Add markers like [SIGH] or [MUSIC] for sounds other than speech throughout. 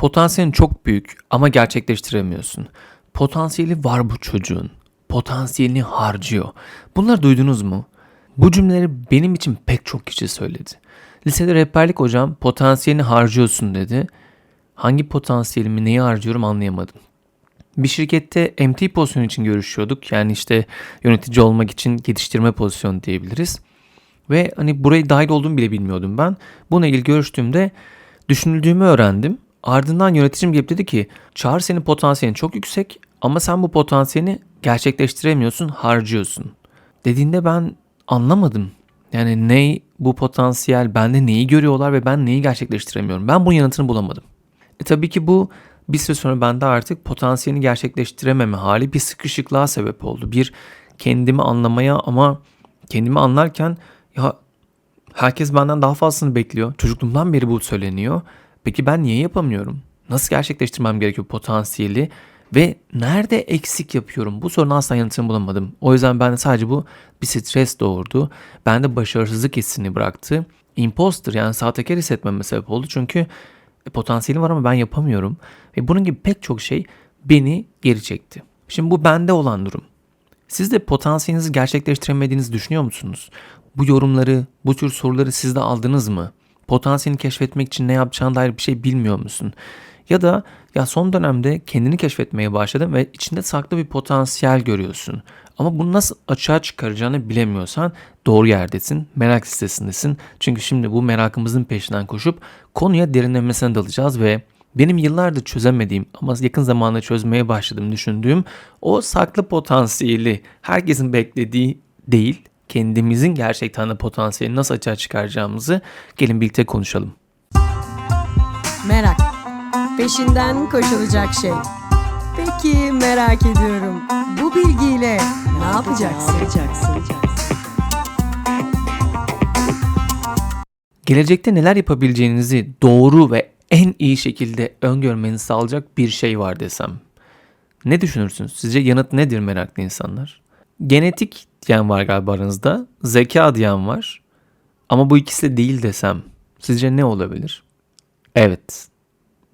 Potansiyelin çok büyük ama gerçekleştiremiyorsun. Potansiyeli var bu çocuğun. Potansiyelini harcıyor. Bunları duydunuz mu? Bu cümleleri benim için pek çok kişi söyledi. Lisede rehberlik hocam potansiyelini harcıyorsun dedi. Hangi potansiyelimi neyi harcıyorum anlayamadım. Bir şirkette MT pozisyonu için görüşüyorduk. Yani işte yönetici olmak için yetiştirme pozisyonu diyebiliriz. Ve hani buraya dahil olduğumu bile bilmiyordum ben. Bununla ilgili görüştüğümde düşünüldüğümü öğrendim. Ardından yöneticim gelip dedi ki Çağrı senin potansiyelin çok yüksek ama sen bu potansiyelini gerçekleştiremiyorsun, harcıyorsun. Dediğinde ben anlamadım. Yani ne bu potansiyel, bende neyi görüyorlar ve ben neyi gerçekleştiremiyorum. Ben bunun yanıtını bulamadım. E tabii ki bu bir süre sonra bende artık potansiyelini gerçekleştirememe hali bir sıkışıklığa sebep oldu. Bir kendimi anlamaya ama kendimi anlarken ya herkes benden daha fazlasını bekliyor. Çocukluğumdan beri bu söyleniyor. Peki ben niye yapamıyorum? Nasıl gerçekleştirmem gerekiyor potansiyeli? Ve nerede eksik yapıyorum? Bu sorunun asla yanıtını bulamadım. O yüzden ben de sadece bu bir stres doğurdu. Bende başarısızlık hissini bıraktı. Imposter yani sahtekar hissetmeme sebep oldu. Çünkü e, potansiyeli var ama ben yapamıyorum. Ve bunun gibi pek çok şey beni geri çekti. Şimdi bu bende olan durum. Siz de potansiyelinizi gerçekleştiremediğinizi düşünüyor musunuz? Bu yorumları, bu tür soruları siz de aldınız mı? Potansiyelini keşfetmek için ne yapacağına dair bir şey bilmiyor musun? Ya da ya son dönemde kendini keşfetmeye başladın ve içinde saklı bir potansiyel görüyorsun. Ama bunu nasıl açığa çıkaracağını bilemiyorsan doğru yerdesin, merak listesindesin. Çünkü şimdi bu merakımızın peşinden koşup konuya derinlemesine dalacağız ve benim yıllardır çözemediğim ama yakın zamanda çözmeye başladım düşündüğüm o saklı potansiyeli herkesin beklediği değil, kendimizin gerçekten de potansiyelini nasıl açığa çıkaracağımızı gelin birlikte konuşalım. Merak. Peşinden koşulacak şey. Peki merak ediyorum. Bu bilgiyle ne yapacaksın? Gelecekte neler yapabileceğinizi doğru ve en iyi şekilde öngörmenizi sağlayacak bir şey var desem. Ne düşünürsünüz? Sizce yanıt nedir meraklı insanlar? Genetik diyen var galiba aranızda. Zeka diyen var. Ama bu ikisi de değil desem. Sizce ne olabilir? Evet.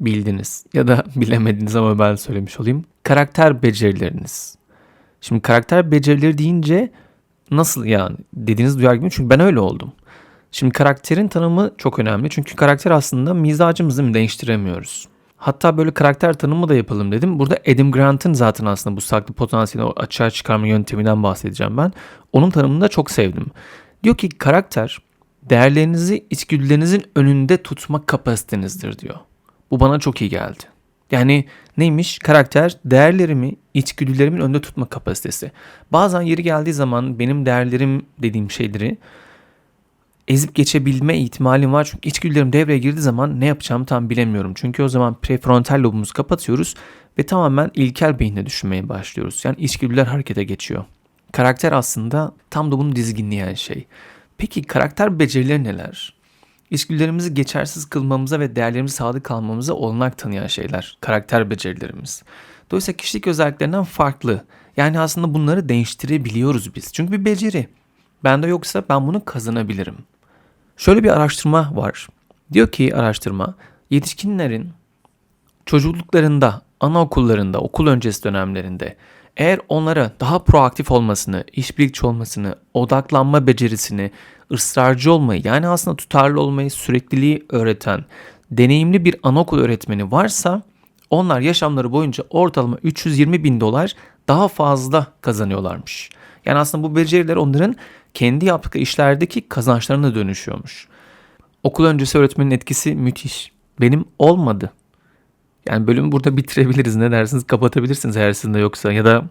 Bildiniz. Ya da [LAUGHS] bilemediniz ama ben söylemiş olayım. Karakter becerileriniz. Şimdi karakter becerileri deyince nasıl yani dediğiniz duyar gibi çünkü ben öyle oldum. Şimdi karakterin tanımı çok önemli. Çünkü karakter aslında mizacımızı mı değiştiremiyoruz. Hatta böyle karakter tanımı da yapalım dedim. Burada Adam Grant'ın zaten aslında bu saklı potansiyeli açığa çıkarma yönteminden bahsedeceğim ben. Onun tanımını da çok sevdim. Diyor ki karakter değerlerinizi içgüdülerinizin önünde tutma kapasitenizdir diyor. Bu bana çok iyi geldi. Yani neymiş? Karakter değerlerimi, içgüdülerimin önünde tutma kapasitesi. Bazen yeri geldiği zaman benim değerlerim dediğim şeyleri ezip geçebilme ihtimalim var. Çünkü içgüdülerim devreye girdiği zaman ne yapacağımı tam bilemiyorum. Çünkü o zaman prefrontal lobumuzu kapatıyoruz ve tamamen ilkel beyinde düşünmeye başlıyoruz. Yani içgüdüler harekete geçiyor. Karakter aslında tam da bunu dizginleyen şey. Peki karakter becerileri neler? İçgüdülerimizi geçersiz kılmamıza ve değerlerimize sadık kalmamıza olanak tanıyan şeyler. Karakter becerilerimiz. Dolayısıyla kişilik özelliklerinden farklı. Yani aslında bunları değiştirebiliyoruz biz. Çünkü bir beceri. Bende yoksa ben bunu kazanabilirim. Şöyle bir araştırma var. Diyor ki araştırma yetişkinlerin çocukluklarında, anaokullarında, okul öncesi dönemlerinde eğer onlara daha proaktif olmasını, işbirlikçi olmasını, odaklanma becerisini, ısrarcı olmayı yani aslında tutarlı olmayı, sürekliliği öğreten deneyimli bir anaokul öğretmeni varsa onlar yaşamları boyunca ortalama 320 bin dolar daha fazla kazanıyorlarmış. Yani aslında bu beceriler onların kendi yaptığı işlerdeki kazançlarına dönüşüyormuş. Okul öncesi öğretmenin etkisi müthiş. Benim olmadı. Yani bölümü burada bitirebiliriz. Ne dersiniz? Kapatabilirsiniz eğer sizin de yoksa. Ya da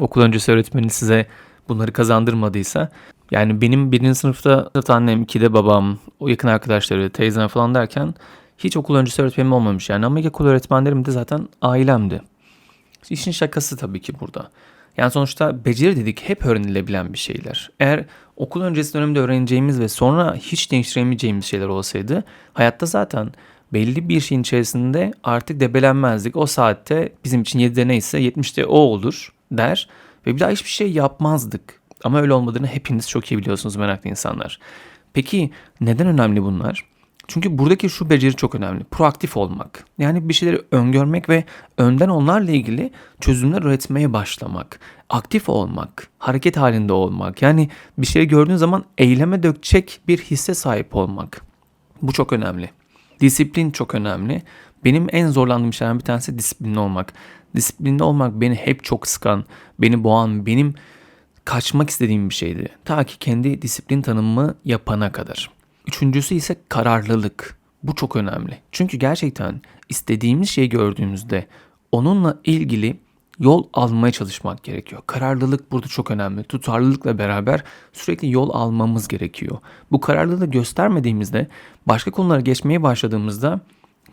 okul öncesi öğretmenin size bunları kazandırmadıysa. Yani benim birinci sınıfta sınıfta annem, ikide babam, o yakın arkadaşları, teyzem falan derken hiç okul öncesi öğretmenim olmamış yani. Ama okul öğretmenlerim de zaten ailemdi. İşin şakası tabii ki burada. Yani sonuçta beceri dedik hep öğrenilebilen bir şeyler. Eğer okul öncesi dönemde öğreneceğimiz ve sonra hiç değiştiremeyeceğimiz şeyler olsaydı hayatta zaten belli bir şeyin içerisinde artık debelenmezdik. O saatte bizim için 7'de neyse 70'te o olur der ve bir daha hiçbir şey yapmazdık. Ama öyle olmadığını hepiniz çok iyi biliyorsunuz meraklı insanlar. Peki neden önemli bunlar? Çünkü buradaki şu beceri çok önemli. Proaktif olmak. Yani bir şeyleri öngörmek ve önden onlarla ilgili çözümler üretmeye başlamak. Aktif olmak, hareket halinde olmak. Yani bir şey gördüğün zaman eyleme dökecek bir hisse sahip olmak. Bu çok önemli. Disiplin çok önemli. Benim en zorlandığım şeylerden bir tanesi disiplinli olmak. Disiplinli olmak beni hep çok sıkan, beni boğan, benim kaçmak istediğim bir şeydi. Ta ki kendi disiplin tanımımı yapana kadar. Üçüncüsü ise kararlılık. Bu çok önemli. Çünkü gerçekten istediğimiz şeyi gördüğümüzde onunla ilgili yol almaya çalışmak gerekiyor. Kararlılık burada çok önemli. Tutarlılıkla beraber sürekli yol almamız gerekiyor. Bu kararlılığı göstermediğimizde başka konulara geçmeye başladığımızda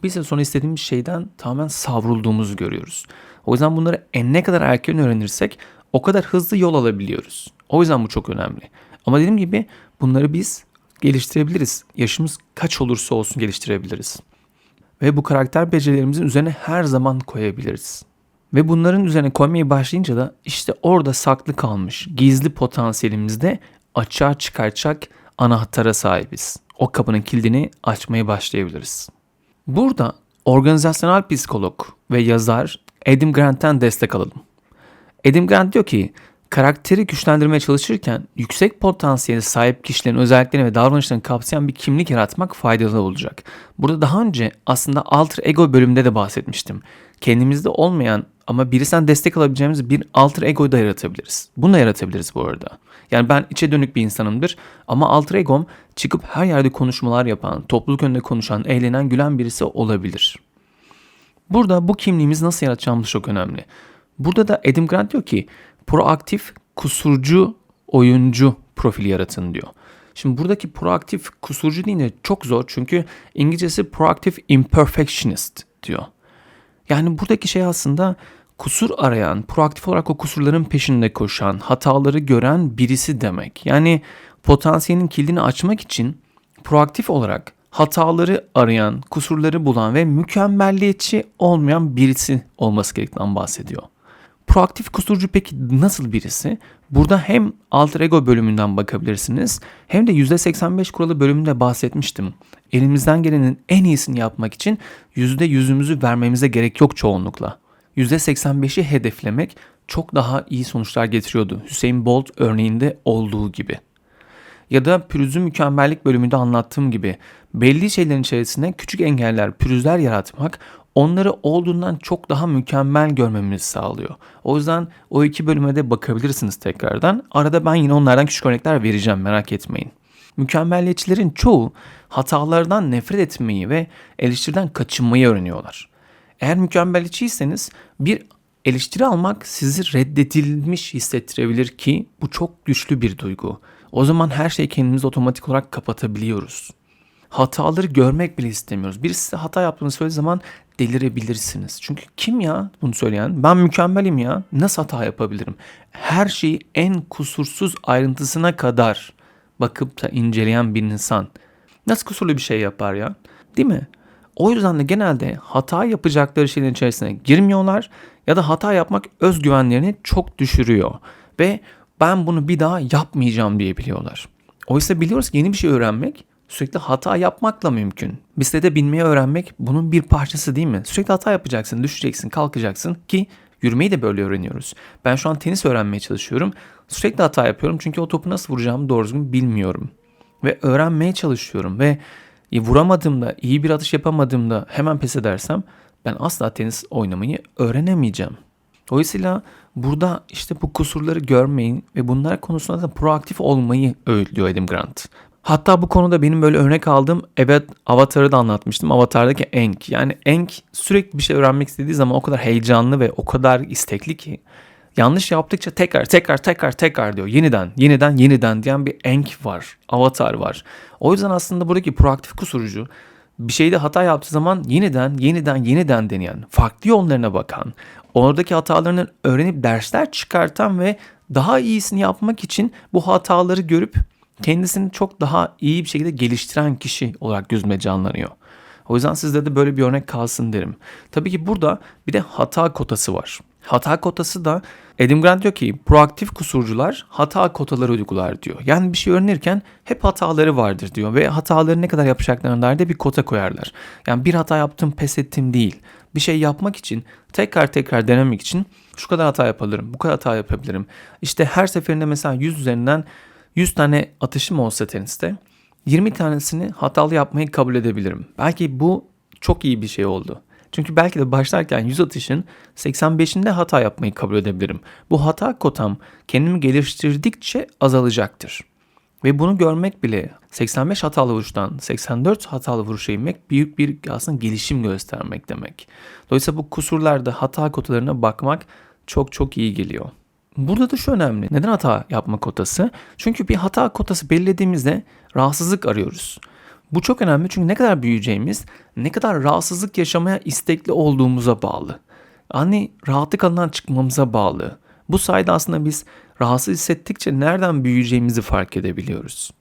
bir süre sonra istediğimiz şeyden tamamen savrulduğumuzu görüyoruz. O yüzden bunları en ne kadar erken öğrenirsek o kadar hızlı yol alabiliyoruz. O yüzden bu çok önemli. Ama dediğim gibi bunları biz geliştirebiliriz. Yaşımız kaç olursa olsun geliştirebiliriz. Ve bu karakter becerilerimizin üzerine her zaman koyabiliriz. Ve bunların üzerine koymaya başlayınca da işte orada saklı kalmış gizli potansiyelimizde açığa çıkaracak anahtara sahibiz. O kapının kilidini açmaya başlayabiliriz. Burada organizasyonel psikolog ve yazar Adam Grant'ten destek alalım. Adam Grant diyor ki karakteri güçlendirmeye çalışırken yüksek potansiyele sahip kişilerin özelliklerini ve davranışlarını kapsayan bir kimlik yaratmak faydalı olacak. Burada daha önce aslında alter ego bölümünde de bahsetmiştim. Kendimizde olmayan ama birisinden destek alabileceğimiz bir alter ego'yu da yaratabiliriz. Bunu da yaratabiliriz bu arada. Yani ben içe dönük bir insanımdır ama alter ego'm çıkıp her yerde konuşmalar yapan, topluluk önünde konuşan, eğlenen, gülen birisi olabilir. Burada bu kimliğimiz nasıl yaratacağımız çok önemli. Burada da Adam Grant diyor ki proaktif kusurcu oyuncu profili yaratın diyor. Şimdi buradaki proaktif kusurcu deyince çok zor çünkü İngilizcesi proactive imperfectionist diyor. Yani buradaki şey aslında kusur arayan, proaktif olarak o kusurların peşinde koşan, hataları gören birisi demek. Yani potansiyelin kilidini açmak için proaktif olarak hataları arayan, kusurları bulan ve mükemmelliyetçi olmayan birisi olması gerektiğinden bahsediyor. Proaktif kusurcu peki nasıl birisi? Burada hem alter ego bölümünden bakabilirsiniz hem de %85 kuralı bölümünde bahsetmiştim. Elimizden gelenin en iyisini yapmak için %100'ümüzü vermemize gerek yok çoğunlukla. %85'i hedeflemek çok daha iyi sonuçlar getiriyordu. Hüseyin Bolt örneğinde olduğu gibi. Ya da pürüzü mükemmellik bölümünde anlattığım gibi belli şeylerin içerisinde küçük engeller, pürüzler yaratmak onları olduğundan çok daha mükemmel görmemizi sağlıyor. O yüzden o iki bölüme de bakabilirsiniz tekrardan. Arada ben yine onlardan küçük örnekler vereceğim merak etmeyin. Mükemmelliyetçilerin çoğu hatalardan nefret etmeyi ve eleştiriden kaçınmayı öğreniyorlar. Eğer mükemmelliyetçiyseniz bir eleştiri almak sizi reddedilmiş hissettirebilir ki bu çok güçlü bir duygu. O zaman her şeyi kendimiz otomatik olarak kapatabiliyoruz. Hataları görmek bile istemiyoruz. Birisi hata yaptığını söylediği zaman delirebilirsiniz. Çünkü kim ya bunu söyleyen? Ben mükemmelim ya. Nasıl hata yapabilirim? Her şeyi en kusursuz ayrıntısına kadar bakıp da inceleyen bir insan nasıl kusurlu bir şey yapar ya? Değil mi? O yüzden de genelde hata yapacakları şeylerin içerisine girmiyorlar ya da hata yapmak özgüvenlerini çok düşürüyor ve ben bunu bir daha yapmayacağım diye biliyorlar. Oysa biliyoruz ki yeni bir şey öğrenmek sürekli hata yapmakla mümkün. Bisiklete binmeyi öğrenmek bunun bir parçası değil mi? Sürekli hata yapacaksın, düşeceksin, kalkacaksın ki yürümeyi de böyle öğreniyoruz. Ben şu an tenis öğrenmeye çalışıyorum. Sürekli hata yapıyorum çünkü o topu nasıl vuracağımı doğru düzgün bilmiyorum. Ve öğrenmeye çalışıyorum ve vuramadığımda, iyi bir atış yapamadığımda hemen pes edersem ben asla tenis oynamayı öğrenemeyeceğim. Dolayısıyla burada işte bu kusurları görmeyin ve bunlar konusunda da proaktif olmayı öğütlüyor Adam Grant. Hatta bu konuda benim böyle örnek aldığım evet Avatar'ı da anlatmıştım. Avatar'daki Enk. Yani Enk sürekli bir şey öğrenmek istediği zaman o kadar heyecanlı ve o kadar istekli ki yanlış yaptıkça tekrar tekrar tekrar tekrar diyor. Yeniden yeniden yeniden diyen bir Enk var. Avatar var. O yüzden aslında buradaki proaktif kusurucu bir şeyde hata yaptığı zaman yeniden yeniden yeniden deneyen, farklı yollarına bakan, oradaki hatalarını öğrenip dersler çıkartan ve daha iyisini yapmak için bu hataları görüp kendisini çok daha iyi bir şekilde geliştiren kişi olarak gözüme canlanıyor. O yüzden sizde de böyle bir örnek kalsın derim. Tabii ki burada bir de hata kotası var. Hata kotası da Adam Grant diyor ki proaktif kusurcular hata kotaları uygular diyor. Yani bir şey öğrenirken hep hataları vardır diyor ve hataları ne kadar yapacaklarına dair de bir kota koyarlar. Yani bir hata yaptım pes ettim değil. Bir şey yapmak için tekrar tekrar denemek için şu kadar hata yapabilirim, bu kadar hata yapabilirim. İşte her seferinde mesela 100 üzerinden 100 tane atışım olsa teniste 20 tanesini hatalı yapmayı kabul edebilirim. Belki bu çok iyi bir şey oldu. Çünkü belki de başlarken 100 atışın 85'inde hata yapmayı kabul edebilirim. Bu hata kotam kendimi geliştirdikçe azalacaktır. Ve bunu görmek bile 85 hatalı vuruştan 84 hatalı vuruşa inmek büyük bir aslında gelişim göstermek demek. Dolayısıyla bu kusurlarda hata kotalarına bakmak çok çok iyi geliyor. Burada da şu önemli. Neden hata yapma kotası? Çünkü bir hata kotası belirlediğimizde rahatsızlık arıyoruz. Bu çok önemli çünkü ne kadar büyüyeceğimiz, ne kadar rahatsızlık yaşamaya istekli olduğumuza bağlı. Hani rahatlık alanından çıkmamıza bağlı. Bu sayede aslında biz rahatsız hissettikçe nereden büyüyeceğimizi fark edebiliyoruz.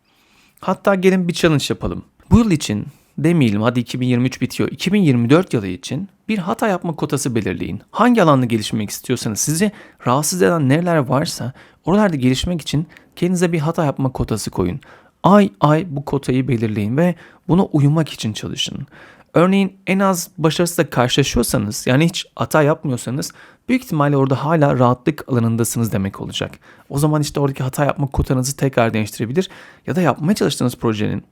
Hatta gelin bir challenge yapalım. Bu yıl için demeyelim hadi 2023 bitiyor. 2024 yılı için bir hata yapma kotası belirleyin. Hangi alanda gelişmek istiyorsanız sizi rahatsız eden nereler varsa oralarda gelişmek için kendinize bir hata yapma kotası koyun. Ay ay bu kotayı belirleyin ve buna uyumak için çalışın. Örneğin en az başarısızla karşılaşıyorsanız yani hiç hata yapmıyorsanız büyük ihtimalle orada hala rahatlık alanındasınız demek olacak. O zaman işte oradaki hata yapma kotanızı tekrar değiştirebilir ya da yapmaya çalıştığınız projenin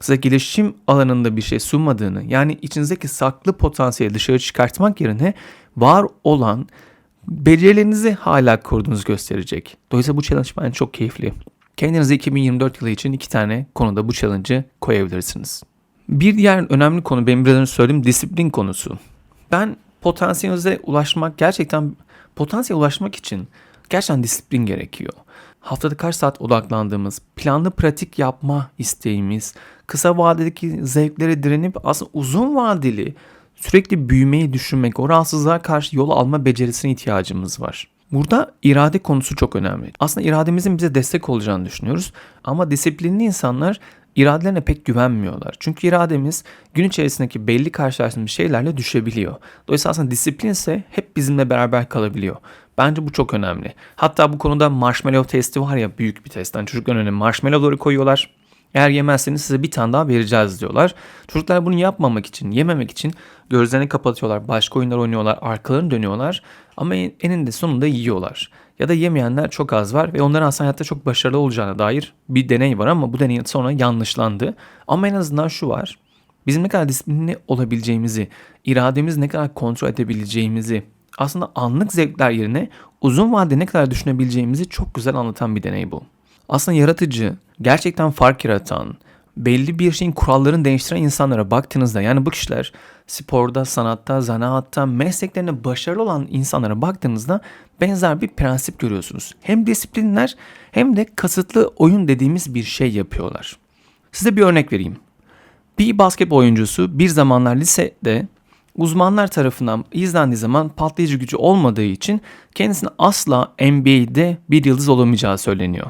size gelişim alanında bir şey sunmadığını yani içinizdeki saklı potansiyeli dışarı çıkartmak yerine var olan becerilerinizi hala koruduğunuzu gösterecek. Dolayısıyla bu challenge bence çok keyifli. Kendinize 2024 yılı için iki tane konuda bu challenge'ı koyabilirsiniz. Bir diğer önemli konu benim biraz önce söylediğim disiplin konusu. Ben potansiyelinize ulaşmak gerçekten potansiyel ulaşmak için gerçekten disiplin gerekiyor. Haftada kaç saat odaklandığımız, planlı pratik yapma isteğimiz, kısa vadedeki zevklere direnip aslında uzun vadeli sürekli büyümeyi düşünmek, o rahatsızlığa karşı yol alma becerisine ihtiyacımız var. Burada irade konusu çok önemli. Aslında irademizin bize destek olacağını düşünüyoruz ama disiplinli insanlar iradelerine pek güvenmiyorlar. Çünkü irademiz gün içerisindeki belli karşılaştığımız şeylerle düşebiliyor. Dolayısıyla aslında disiplin ise hep bizimle beraber kalabiliyor. Bence bu çok önemli. Hatta bu konuda marshmallow testi var ya büyük bir test. Yani çocukların önüne marshmallowları koyuyorlar. Eğer yemezseniz size bir tane daha vereceğiz diyorlar. Çocuklar bunu yapmamak için, yememek için gözlerini kapatıyorlar, başka oyunlar oynuyorlar, arkalarını dönüyorlar ama eninde sonunda yiyorlar. Ya da yemeyenler çok az var ve onların aslında hayatta çok başarılı olacağına dair bir deney var ama bu deney sonra yanlışlandı. Ama en azından şu var. Bizim ne kadar disiplinli olabileceğimizi, irademizi ne kadar kontrol edebileceğimizi, aslında anlık zevkler yerine uzun vadede ne kadar düşünebileceğimizi çok güzel anlatan bir deney bu. Aslında yaratıcı, gerçekten fark yaratan, belli bir şeyin kurallarını değiştiren insanlara baktığınızda yani bu kişiler sporda, sanatta, zanaatta, mesleklerinde başarılı olan insanlara baktığınızda benzer bir prensip görüyorsunuz. Hem disiplinler hem de kasıtlı oyun dediğimiz bir şey yapıyorlar. Size bir örnek vereyim. Bir basketbol oyuncusu bir zamanlar lisede uzmanlar tarafından izlendiği zaman patlayıcı gücü olmadığı için kendisine asla NBA'de bir yıldız olamayacağı söyleniyor.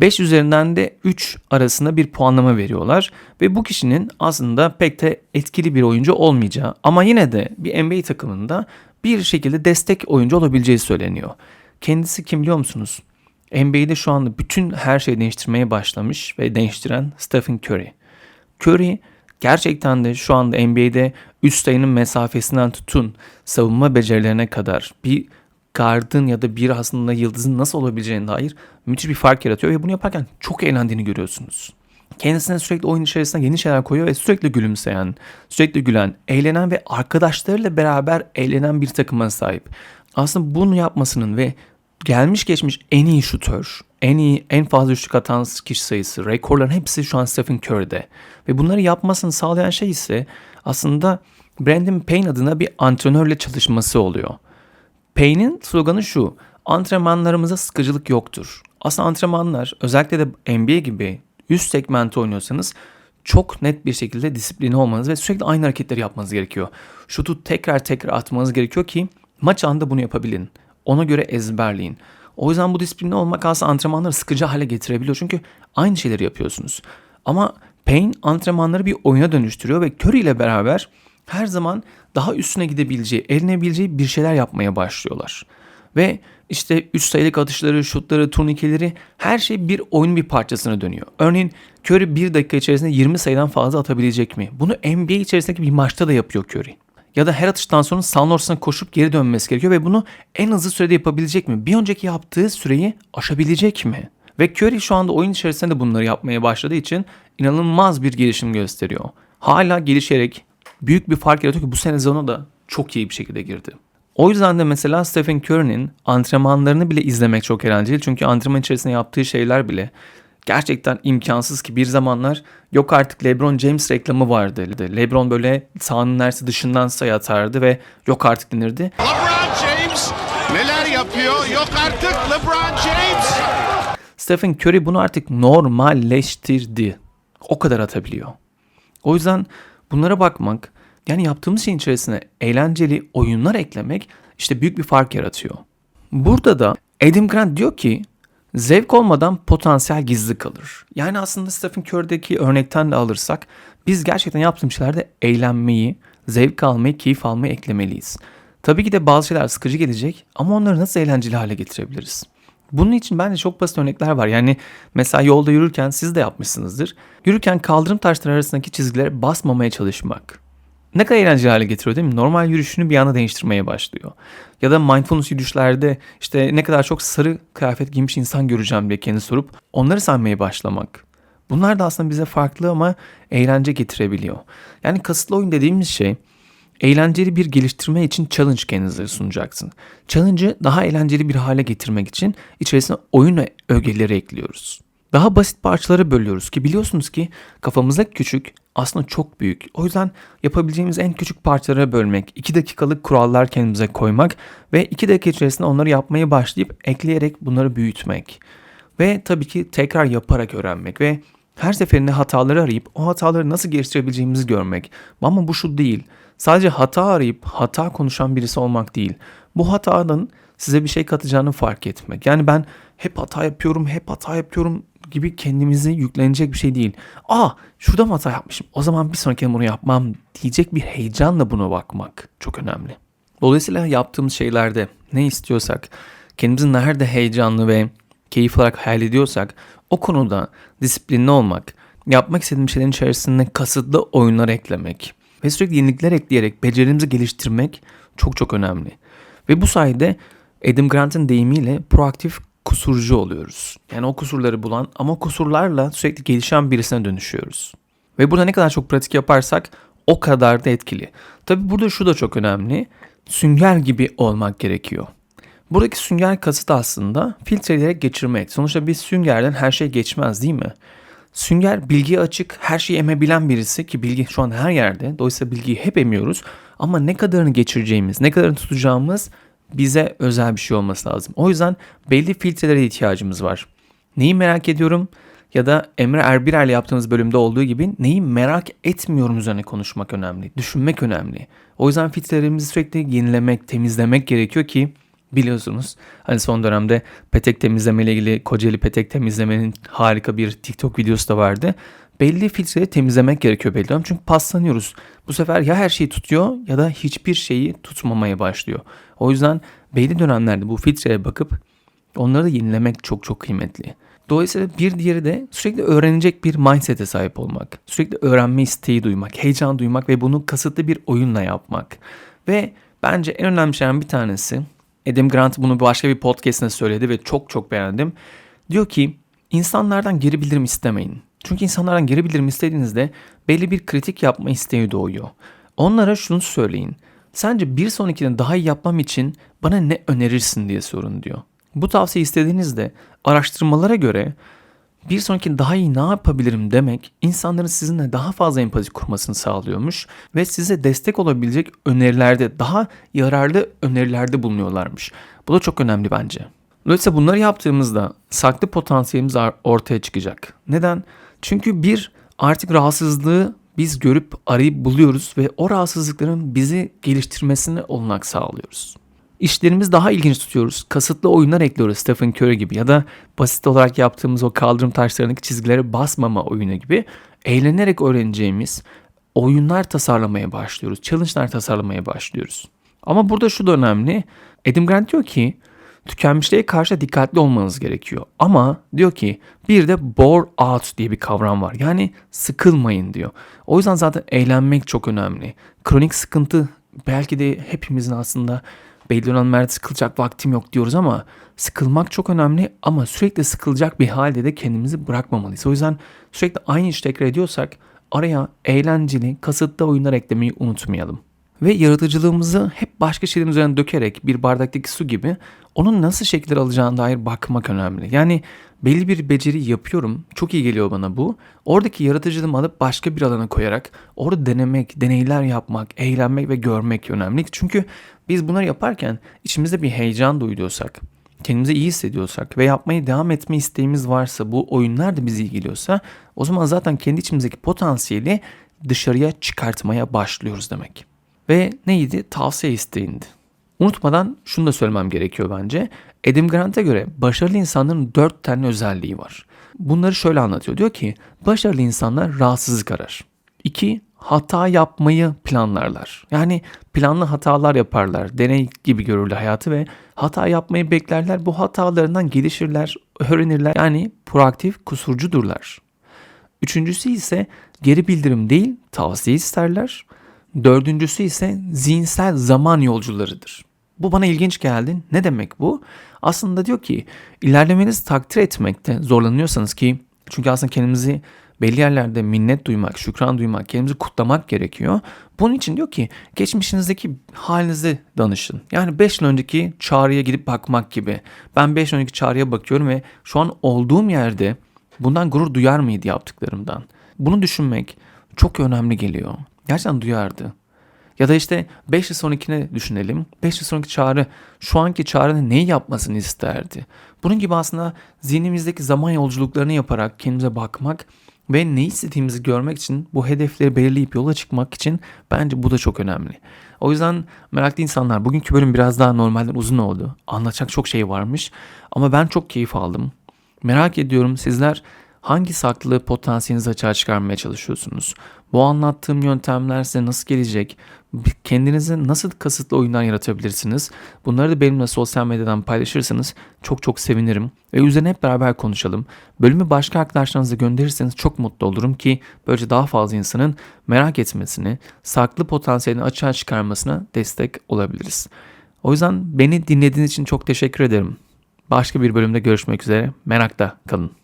5 üzerinden de 3 arasında bir puanlama veriyorlar ve bu kişinin aslında pek de etkili bir oyuncu olmayacağı ama yine de bir NBA takımında bir şekilde destek oyuncu olabileceği söyleniyor. Kendisi kim biliyor musunuz? NBA'de şu anda bütün her şeyi değiştirmeye başlamış ve değiştiren Stephen Curry. Curry gerçekten de şu anda NBA'de üst sayının mesafesinden tutun savunma becerilerine kadar bir gardın ya da bir aslında yıldızın nasıl olabileceğine dair müthiş bir fark yaratıyor ve bunu yaparken çok eğlendiğini görüyorsunuz. Kendisine sürekli oyun içerisinde yeni şeyler koyuyor ve sürekli gülümseyen, sürekli gülen, eğlenen ve arkadaşlarıyla beraber eğlenen bir takıma sahip. Aslında bunu yapmasının ve gelmiş geçmiş en iyi şutör, en iyi, en fazla üçlük atan kişi sayısı, rekorların hepsi şu an Stephen Curry'de. Ve bunları yapmasını sağlayan şey ise aslında Brandon Payne adına bir antrenörle çalışması oluyor. Payne'in sloganı şu. Antrenmanlarımıza sıkıcılık yoktur. Aslında antrenmanlar özellikle de NBA gibi üst segmente oynuyorsanız çok net bir şekilde disiplini olmanız ve sürekli aynı hareketleri yapmanız gerekiyor. Şutu tekrar tekrar atmanız gerekiyor ki maç anında bunu yapabilin. Ona göre ezberleyin. O yüzden bu disiplinli olmak aslında antrenmanları sıkıcı hale getirebiliyor. Çünkü aynı şeyleri yapıyorsunuz. Ama Payne antrenmanları bir oyuna dönüştürüyor ve Curry ile beraber her zaman daha üstüne gidebileceği, elinebileceği bir şeyler yapmaya başlıyorlar. Ve işte üst sayılık atışları, şutları, turnikeleri her şey bir oyun bir parçasına dönüyor. Örneğin Curry bir dakika içerisinde 20 sayıdan fazla atabilecek mi? Bunu NBA içerisindeki bir maçta da yapıyor Curry. Ya da her atıştan sonra sahanın ortasına koşup geri dönmesi gerekiyor ve bunu en hızlı sürede yapabilecek mi? Bir önceki yaptığı süreyi aşabilecek mi? Ve Curry şu anda oyun içerisinde bunları yapmaya başladığı için inanılmaz bir gelişim gösteriyor. Hala gelişerek büyük bir fark yaratıyor ki bu sene sezona da çok iyi bir şekilde girdi. O yüzden de mesela Stephen Curry'nin antrenmanlarını bile izlemek çok eğlenceli. Çünkü antrenman içerisinde yaptığı şeyler bile gerçekten imkansız ki bir zamanlar yok artık LeBron James reklamı vardı. LeBron böyle sahanın neredeyse dışından sayı atardı ve yok artık denirdi. LeBron James neler yapıyor? Yok artık LeBron James. Stephen Curry bunu artık normalleştirdi. O kadar atabiliyor. O yüzden bunlara bakmak yani yaptığımız şeyin içerisine eğlenceli oyunlar eklemek işte büyük bir fark yaratıyor. Burada da Adam Grant diyor ki zevk olmadan potansiyel gizli kalır. Yani aslında Stephen Curry'deki örnekten de alırsak biz gerçekten yaptığımız şeylerde eğlenmeyi, zevk almayı, keyif almayı eklemeliyiz. Tabii ki de bazı şeyler sıkıcı gelecek ama onları nasıl eğlenceli hale getirebiliriz? Bunun için bence çok basit örnekler var. Yani mesela yolda yürürken siz de yapmışsınızdır. Yürürken kaldırım taşları arasındaki çizgilere basmamaya çalışmak. Ne kadar eğlenceli hale getiriyor değil mi? Normal yürüyüşünü bir anda değiştirmeye başlıyor. Ya da mindfulness yürüyüşlerde işte ne kadar çok sarı kıyafet giymiş insan göreceğim diye kendi sorup onları saymaya başlamak. Bunlar da aslında bize farklı ama eğlence getirebiliyor. Yani kasıtlı oyun dediğimiz şey eğlenceli bir geliştirme için challenge kendinize sunacaksın. Challenge'ı daha eğlenceli bir hale getirmek için içerisine oyun ögeleri ekliyoruz. Daha basit parçalara bölüyoruz ki biliyorsunuz ki kafamızda küçük aslında çok büyük. O yüzden yapabileceğimiz en küçük parçalara bölmek, 2 dakikalık kurallar kendimize koymak ve 2 dakika içerisinde onları yapmaya başlayıp ekleyerek bunları büyütmek. Ve tabii ki tekrar yaparak öğrenmek ve her seferinde hataları arayıp o hataları nasıl geliştirebileceğimizi görmek. Ama bu şu değil. Sadece hata arayıp hata konuşan birisi olmak değil. Bu hatanın size bir şey katacağını fark etmek. Yani ben hep hata yapıyorum, hep hata yapıyorum gibi kendimizi yüklenecek bir şey değil. Aa şurada mı hata yapmışım? O zaman bir sonraki bunu yapmam diyecek bir heyecanla buna bakmak çok önemli. Dolayısıyla yaptığımız şeylerde ne istiyorsak, kendimizi nerede heyecanlı ve keyif alarak hayal ediyorsak o konuda disiplinli olmak, yapmak istediğim şeylerin içerisinde kasıtlı oyunlar eklemek ve sürekli yenilikler ekleyerek becerilerimizi geliştirmek çok çok önemli. Ve bu sayede Adam Grant'ın deyimiyle proaktif kusurcu oluyoruz. Yani o kusurları bulan ama kusurlarla sürekli gelişen birisine dönüşüyoruz. Ve burada ne kadar çok pratik yaparsak o kadar da etkili. Tabi burada şu da çok önemli. Sünger gibi olmak gerekiyor. Buradaki sünger kasıt aslında filtreleyerek geçirmek. Sonuçta bir süngerden her şey geçmez değil mi? Sünger bilgiye açık, her şeyi emebilen birisi ki bilgi şu an her yerde. Dolayısıyla bilgiyi hep emiyoruz. Ama ne kadarını geçireceğimiz, ne kadarını tutacağımız bize özel bir şey olması lazım. O yüzden belli filtrelere ihtiyacımız var. Neyi merak ediyorum ya da Emre Erbirer'le yaptığımız bölümde olduğu gibi neyi merak etmiyorum üzerine konuşmak önemli. Düşünmek önemli. O yüzden filtrelerimizi sürekli yenilemek, temizlemek gerekiyor ki biliyorsunuz hani son dönemde petek temizleme ile ilgili Kocaeli petek temizlemenin harika bir TikTok videosu da vardı. Belli filtreleri temizlemek gerekiyor belli ama çünkü paslanıyoruz. Bu sefer ya her şeyi tutuyor ya da hiçbir şeyi tutmamaya başlıyor. O yüzden belli dönemlerde bu filtreye bakıp onları da yenilemek çok çok kıymetli. Dolayısıyla bir diğeri de sürekli öğrenecek bir mindset'e sahip olmak. Sürekli öğrenme isteği duymak, heyecan duymak ve bunu kasıtlı bir oyunla yapmak. Ve bence en önemli şeylerden bir tanesi Adam Grant bunu başka bir podcast'ine söyledi ve çok çok beğendim. Diyor ki insanlardan geri bildirim istemeyin. Çünkü insanlardan geri bildirim istediğinizde belli bir kritik yapma isteği doğuyor. Onlara şunu söyleyin. Sence bir sonrakini daha iyi yapmam için bana ne önerirsin diye sorun diyor. Bu tavsiye istediğinizde araştırmalara göre bir sonraki daha iyi ne yapabilirim demek insanların sizinle daha fazla empati kurmasını sağlıyormuş ve size destek olabilecek önerilerde daha yararlı önerilerde bulunuyorlarmış. Bu da çok önemli bence. Dolayısıyla bunları yaptığımızda saklı potansiyelimiz ortaya çıkacak. Neden? Çünkü bir artık rahatsızlığı biz görüp arayıp buluyoruz ve o rahatsızlıkların bizi geliştirmesine olanak sağlıyoruz. İşlerimiz daha ilginç tutuyoruz. Kasıtlı oyunlar ekliyoruz Stephen Curry gibi ya da basit olarak yaptığımız o kaldırım taşlarındaki çizgilere basmama oyunu gibi eğlenerek öğreneceğimiz, oyunlar tasarlamaya başlıyoruz. Challenge'lar tasarlamaya başlıyoruz. Ama burada şu da önemli. Adam Grant diyor ki tükenmişliğe karşı dikkatli olmanız gerekiyor. Ama diyor ki bir de bore out diye bir kavram var. Yani sıkılmayın diyor. O yüzden zaten eğlenmek çok önemli. Kronik sıkıntı belki de hepimizin aslında belli dönemlerde sıkılacak vaktim yok diyoruz ama sıkılmak çok önemli ama sürekli sıkılacak bir halde de kendimizi bırakmamalıyız. O yüzden sürekli aynı işi tekrar ediyorsak araya eğlenceli, kasıtlı oyunlar eklemeyi unutmayalım. Ve yaratıcılığımızı hep başka şeylerin üzerine dökerek bir bardaktaki su gibi onun nasıl şekiller alacağına dair bakmak önemli. Yani belli bir beceri yapıyorum. Çok iyi geliyor bana bu. Oradaki yaratıcılığımı alıp başka bir alana koyarak orada denemek, deneyler yapmak, eğlenmek ve görmek önemli. Çünkü biz bunları yaparken içimizde bir heyecan duyuyorsak, kendimizi iyi hissediyorsak ve yapmaya devam etme isteğimiz varsa, bu oyunlar da bizi ilgiliyorsa o zaman zaten kendi içimizdeki potansiyeli dışarıya çıkartmaya başlıyoruz demek. Ve neydi? Tavsiye isteğindi. Unutmadan şunu da söylemem gerekiyor bence. Adam Grant'a göre başarılı insanların dört tane özelliği var. Bunları şöyle anlatıyor. Diyor ki başarılı insanlar rahatsızlık arar. İki, hata yapmayı planlarlar. Yani planlı hatalar yaparlar. Deney gibi görürler hayatı ve hata yapmayı beklerler. Bu hatalarından gelişirler, öğrenirler. Yani proaktif, kusurcudurlar. Üçüncüsü ise geri bildirim değil, tavsiye isterler. Dördüncüsü ise zihinsel zaman yolcularıdır. Bu bana ilginç geldi. Ne demek bu? Aslında diyor ki ilerlemenizi takdir etmekte zorlanıyorsanız ki çünkü aslında kendimizi belli yerlerde minnet duymak, şükran duymak, kendimizi kutlamak gerekiyor. Bunun için diyor ki geçmişinizdeki halinize danışın. Yani 5 yıl önceki çağrıya gidip bakmak gibi. Ben 5 yıl önceki çağrıya bakıyorum ve şu an olduğum yerde bundan gurur duyar mıydı yaptıklarımdan? Bunu düşünmek çok önemli geliyor. Gerçekten duyardı. Ya da işte 5 yıl sonrakine düşünelim. 5 yıl sonraki çağrı şu anki çağrının neyi yapmasını isterdi? Bunun gibi aslında zihnimizdeki zaman yolculuklarını yaparak kendimize bakmak ve ne istediğimizi görmek için bu hedefleri belirleyip yola çıkmak için bence bu da çok önemli. O yüzden meraklı insanlar bugünkü bölüm biraz daha normalden uzun oldu. Anlatacak çok şey varmış ama ben çok keyif aldım. Merak ediyorum sizler hangi saklı potansiyelinizi açığa çıkarmaya çalışıyorsunuz? Bu anlattığım yöntemler size nasıl gelecek? Kendinize nasıl kasıtlı oyunlar yaratabilirsiniz? Bunları da benimle sosyal medyadan paylaşırsanız çok çok sevinirim. Ve üzerine hep beraber konuşalım. Bölümü başka arkadaşlarınıza gönderirseniz çok mutlu olurum ki böylece daha fazla insanın merak etmesini, saklı potansiyelini açığa çıkarmasına destek olabiliriz. O yüzden beni dinlediğiniz için çok teşekkür ederim. Başka bir bölümde görüşmek üzere. Merakta kalın.